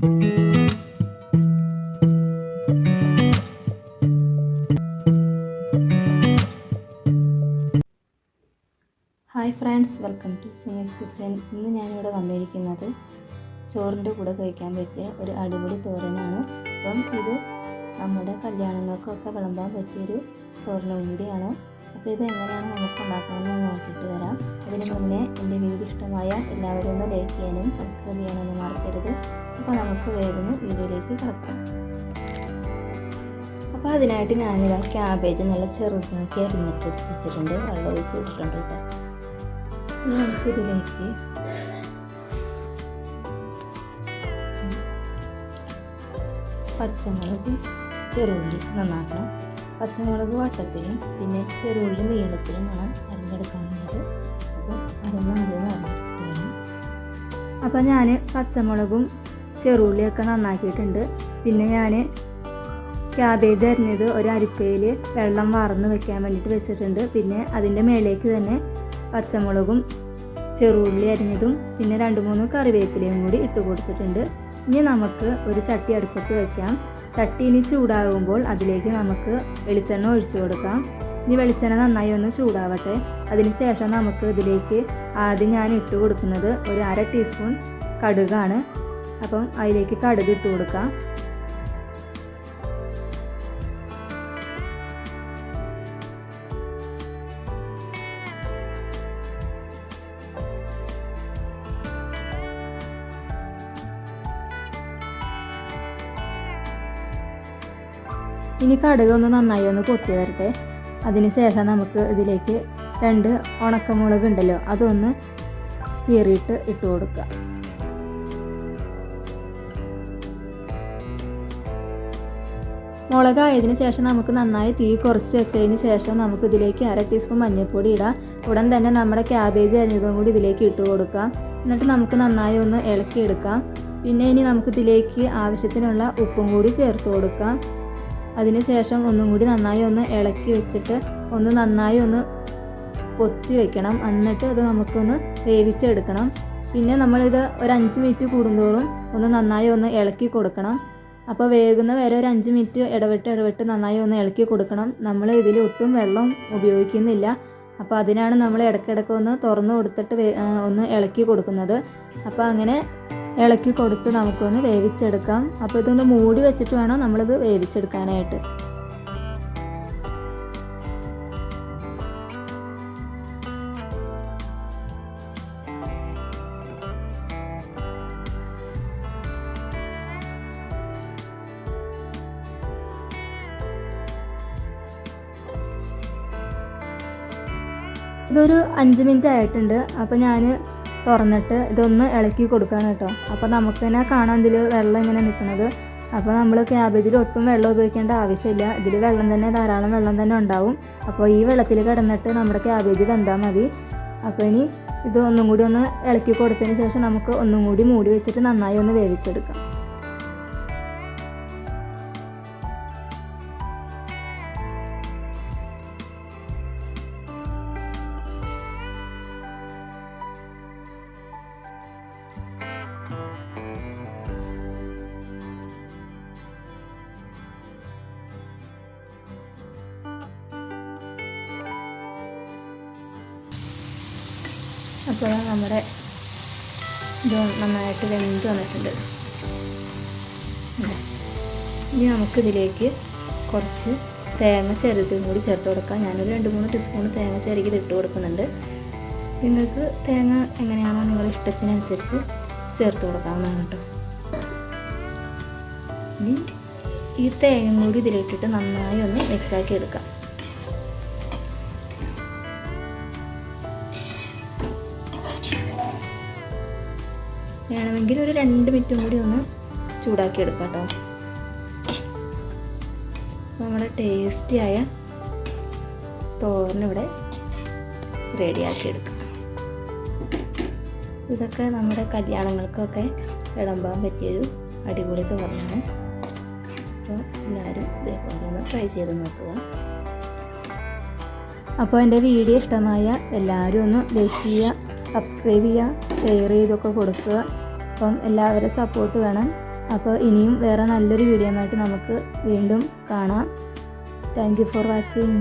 Hi friends welcome to Sumi's kitchen. ഇന്ന് ഞാനിവിടെ വന്നിരിക്കുന്നത് ചോറിന്റെ കൂടെ കഴിക്കാൻ പറ്റിയ ഒരു അടിപൊളി തോരനാണ്. അപ്പം ഇത് നമ്മുടെ കല്യാണങ്ങൾക്കൊക്കെ വിളമ്പാൻ പറ്റിയൊരു തോരനും കൂടിയാണ്. അപ്പോൾ ഇത് എങ്ങനെയാണ് നമുക്ക് ഉണ്ടാക്കണമെന്ന് നോക്കിയിട്ട് വരാം. അതിന് മുന്നേ എന്റെ വീഡിയോ ഇഷ്ടമായ എല്ലാവരും ഒന്ന് ലൈക്ക് ചെയ്യാനും സബ്സ്ക്രൈബ് ചെയ്യാനൊന്നും മറക്കരുത്. അപ്പോൾ നമുക്ക് വേഗം വീഡിയോയിലേക്ക് കിടക്കാം. അപ്പോൾ അതിനായിട്ട് ഞാനിതാ ക്യാബേജ് നല്ല ചെറുതാക്കി അരിഞ്ഞിട്ട് എടുത്ത് വെച്ചിട്ടുണ്ട് വെള്ളം ഒഴിച്ച് ഇട്ടിട്ടുണ്ട് കേട്ടോ. ഇനി നമുക്കിതിലേക്ക് പച്ചമുളക് ചെറുള്ളി നന്നാക്കണം. പച്ചമുളക് വട്ടത്തിലും പിന്നെ ചെറുള്ളി നീളത്തിലുമാണ് അരിഞ്ഞെടുക്കാനുള്ളത് അപ്പോൾ ആദ്യം അറിഞ്ഞിട്ട് വരാം അപ്പോൾ ഞാൻ പച്ചമുളകും ചെറുള്ളിയൊക്കെ നന്നാക്കിയിട്ടുണ്ട്. പിന്നെ ഞാൻ ക്യാബേജ് അരിഞ്ഞത് ഒരു അരിപ്പയിൽ വെള്ളം വാർന്ന് വെക്കാൻ വേണ്ടിയിട്ട് വെച്ചിട്ടുണ്ട്. പിന്നെ അതിന്റെ മേലേക്ക് തന്നെ പച്ചമുളകും ചെറുള്ളി അരിഞ്ഞതും പിന്നെ രണ്ട് മൂന്ന് കറിവേപ്പിലയും കൂടി ഇട്ട് കൊടുത്തിട്ടുണ്ട്. ഇനി നമുക്ക് ഒരു ചട്ടി അടുപ്പത്ത് വയ്ക്കാം ചട്ടി ഇനി ചൂടാകുമ്പോൾ അതിലേക്ക് നമുക്ക് വെളിച്ചെണ്ണ ഒഴിച്ചു കൊടുക്കാം. ഇനി വെളിച്ചെണ്ണ നന്നായി ഒന്ന് ചൂടാവട്ടെ. അതിനുശേഷം നമുക്ക് ഇതിലേക്ക് ആദ്യം ഞാൻ ഇട്ട് കൊടുക്കുന്നത് ഒരു അര ടീസ്പൂൺ കടുകാണ്. അപ്പം അതിലേക്ക് കടുക് ഇട്ട് കൊടുക്കാം. ഇനി കടുക് ഒന്ന് നന്നായി ഒന്ന് പൊട്ടി വരട്ടെ. അതിന് ശേഷം നമുക്ക് ഇതിലേക്ക് രണ്ട് ഉണക്കമുളക് ഉണ്ടല്ലോ അതൊന്ന് കീറിയിട്ട് ഇട്ട് കൊടുക്കുക മുളകായതിനു ശേഷം നമുക്ക് നന്നായി തീ കുറച്ച് വെച്ചതിന് ശേഷം നമുക്ക് ഇതിലേക്ക് അര ടീസ്പൂൺ മഞ്ഞൾപ്പൊടി ഇടാം. ഉടൻ തന്നെ നമ്മുടെ ക്യാബേജ് അരിഞ്ഞതും കൂടി ഇതിലേക്ക് ഇട്ട് കൊടുക്കാം. എന്നിട്ട് നമുക്ക് നന്നായി ഒന്ന് ഇളക്കിയെടുക്കാം. പിന്നെ ഇനി നമുക്ക് ഇതിലേക്ക് ആവശ്യത്തിനുള്ള ഉപ്പും കൂടി ചേർത്ത് കൊടുക്കാം. അതിനുശേഷം ഒന്നും കൂടി നന്നായി ഒന്ന് ഇളക്കി വെച്ചിട്ട് ഒന്ന് നന്നായി ഒന്ന് പൊത്തി വെക്കണം. എന്നിട്ട് അത് നമുക്കൊന്ന് വേവിച്ചെടുക്കണം. പിന്നെ നമ്മളിത് ഒരു അഞ്ച് മിനിറ്റ് കൂടുന്തോറും ഒന്ന് നന്നായി ഒന്ന് ഇളക്കി കൊടുക്കണം. അപ്പോൾ വേകുന്ന വരെ ഒരു അഞ്ച് മിനിറ്റ് ഇടവിട്ട് ഇടവിട്ട് നന്നായി ഒന്ന് ഇളക്കി കൊടുക്കണം. നമ്മൾ ഇതിൽ ഒട്ടും വെള്ളം ഉപയോഗിക്കുന്നില്ല. അപ്പോൾ അതിനാണ് നമ്മൾ ഇടയ്ക്കിടയ്ക്ക് ഒന്ന് തുറന്നു കൊടുത്തിട്ട് ഒന്ന് ഇളക്കി കൊടുക്കുന്നത്. അപ്പോൾ അങ്ങനെ ഇളക്കി കൊടുത്ത് നമുക്കൊന്ന് വേവിച്ചെടുക്കാം. അപ്പോൾ ഇതൊന്ന് മൂടി വെച്ചിട്ട് വേണം നമ്മളിത് വേവിച്ചെടുക്കാനായിട്ട്. ഇതൊരു അഞ്ച് മിനിറ്റ് ആയിട്ടുണ്ട്. അപ്പോൾ ഞാൻ തുറന്നിട്ട് ഇതൊന്ന് ഇളക്കി കൊടുക്കുകയാണ് കേട്ടോ. അപ്പോൾ നമുക്ക് തന്നെ കാണാം ഇതിൽ വെള്ളം ഇങ്ങനെ നിൽക്കുന്നത്. അപ്പോൾ നമ്മൾ ക്യാബേജിൽ ഒട്ടും വെള്ളം ഉപയോഗിക്കേണ്ട ആവശ്യമില്ല. ഇതിൽ വെള്ളം തന്നെ ധാരാളം വെള്ളം തന്നെ ഉണ്ടാവും. അപ്പോൾ ഈ വെള്ളത്തിൽ കിടന്നിട്ട് നമ്മുടെ ക്യാബേജ് വെന്താൽ മതി. അപ്പോൾ ഇനി ഇത് ഒന്നും കൂടി ഒന്ന് ഇളക്കി കൊടുത്തതിന് ശേഷം നമുക്ക് ഒന്നും കൂടി മൂടി വെച്ചിട്ട് നന്നായി ഒന്ന് വേവിച്ചെടുക്കാം. അപ്പോൾ നമ്മുടെ ഇത് നന്നായിട്ട് വെന്ത് വന്നിട്ടുണ്ട്. ഇനി നമുക്കിതിലേക്ക് കുറച്ച് തേങ്ങ ചെറുതും കൂടി ചേർത്ത് കൊടുക്കാം. ഞാനൊരു രണ്ട് മൂന്ന് ടീസ്പൂൺ തേങ്ങ ചെറുകിത് ഇട്ട് കൊടുക്കുന്നുണ്ട്. നിങ്ങൾക്ക് തേങ്ങ എങ്ങനെയാണോ നിങ്ങളുടെ ഇഷ്ടത്തിനനുസരിച്ച് ചേർത്ത് കൊടുക്കാവുന്നതാണ് കേട്ടോ. ഇനി ഈ തേങ്ങ കൂടി ഇതിലിട്ടിട്ട് നന്നായി ഒന്ന് മിക്സാക്കി എടുക്കാം. വേണമെങ്കിൽ ഒരു രണ്ട് മിനിറ്റും കൂടി ഒന്ന് ചൂടാക്കി എടുക്കാം കേട്ടോ. നമ്മുടെ ടേസ്റ്റിയായ തോരനിവിടെ റെഡിയാക്കി എടുക്കാം ഇതൊക്കെ നമ്മുടെ കല്യാണങ്ങൾക്കൊക്കെ ഇടമ്പാൻ പറ്റിയൊരു അടിപൊളി തോരനാണ്. അപ്പോൾ എല്ലാവരും ഇതേപോലെ ഒന്ന് ട്രൈ ചെയ്ത് നോക്കുക. അപ്പോൾ എന്റെ വീഡിയോ ഇഷ്ടമായ എല്ലാവരും ഒന്ന് ലൈക്ക് ചെയ്യുക സബ്സ്ക്രൈബ് ചെയ്യുക ഷെയർ ചെയ്തൊക്കെ കൊടുക്കുക. അപ്പം എല്ലാവരും സപ്പോർട്ട് വേണം. അപ്പോൾ ഇനിയും വേറെ നല്ലൊരു വീഡിയോ ആയിട്ട് നമുക്ക് വീണ്ടും കാണാം. Thank you for watching